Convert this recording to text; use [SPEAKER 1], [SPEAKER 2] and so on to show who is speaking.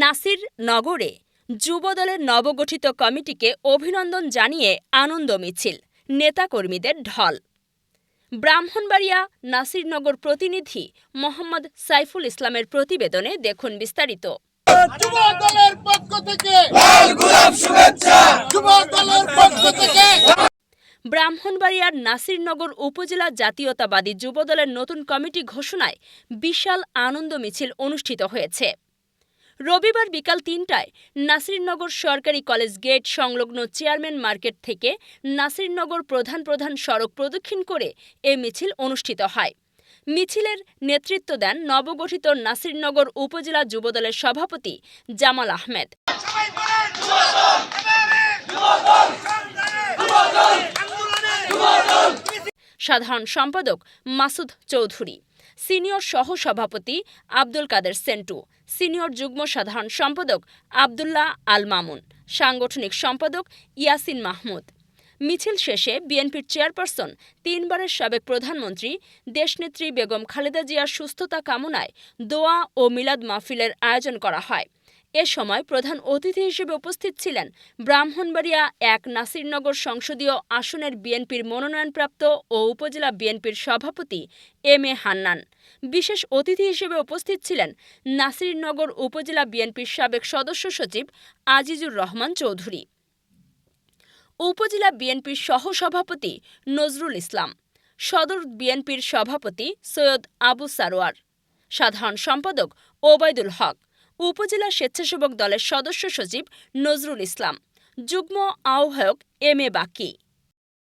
[SPEAKER 1] নাসির নগরে যুবদলের নবগঠিত কমিটিকে অভিনন্দন জানিয়ে আনন্দ মিছিল নেতাকর্মীদের ঢল। ব্রাহ্মণবাড়িয়া নাসিরনগর প্রতিনিধি মোহাম্মদ সাইফুল ইসলামের প্রতিবেদনে দেখুন বিস্তারিত।
[SPEAKER 2] যুব দলের পক্ষ থেকে লাল গোলাপ শুভেচ্ছা যুব দলের পক্ষ থেকে
[SPEAKER 1] ব্রাহ্মণবাড়িয়ার নাসিরনগর উপজেলা জাতীয়তাবাদী যুবদলের নতুন কমিটি ঘোষণায় বিশাল আনন্দ মিছিল অনুষ্ঠিত হয়েছে। রবিবার বিকাল তিনটায় নাসিরনগর সরকারি কলেজ গেট সংলগ্ন চেয়ারম্যান মার্কেট থেকে নাসিরনগর প্রধান প্রধান সড়ক প্রদক্ষিণ করে এ মিছিল অনুষ্ঠিত হয়। মিছিলের নেতৃত্ব দেন নবগঠিত নাসিরনগর উপজেলা যুবদলের সভাপতি জামাল আহমেদ। সাধারণ সম্পাদক মাসুদ চৌধুরী, সিনিয়র সহ সভাপতি আব্দুল কাদের সেন্টু, সিনিয়র যুগ্ম সাধারণ সম্পাদক আবদুল্লাহ আল মামুন, সাংগঠনিক সম্পাদক ইয়াসিন মাহমুদ। মিছিল শেষে বিএনপির চেয়ারপারসন, তিনবারের সাবেক প্রধানমন্ত্রী দেশনেত্রী বেগম খালেদা জিয়ার সুস্থতা কামনায় দোয়া ও মিলাদ মাহফিলের আয়োজন করা হয়। এ সময় প্রধান অতিথি হিসেবে উপস্থিত ছিলেন ব্রাহ্মণবাড়িয়া এক নাসিরনগর সংসদীয় আসনের বিএনপির মনোনয়নপ্রাপ্ত ও উপজেলা বিএনপির সভাপতি এম এ হান্নান। বিশেষ অতিথি হিসেবে উপস্থিত ছিলেন নাসিরনগর উপজেলা বিএনপির সাবেক সদস্য সচিব আজিজুর রহমান চৌধুরী। উপজেলা বিএনপির সহসভাপতি নজরুল ইসলাম। সদর বিএনপির সভাপতি সৈয়দ আবু সারোয়ার। সাধারণ সম্পাদক ওবায়দুল হক। উপজেলা স্বেচ্ছাসেবক দলের সদস্য সচিব নজরুল ইসলাম। যুগ্ম আহ্বায়ক এম এ বাকি।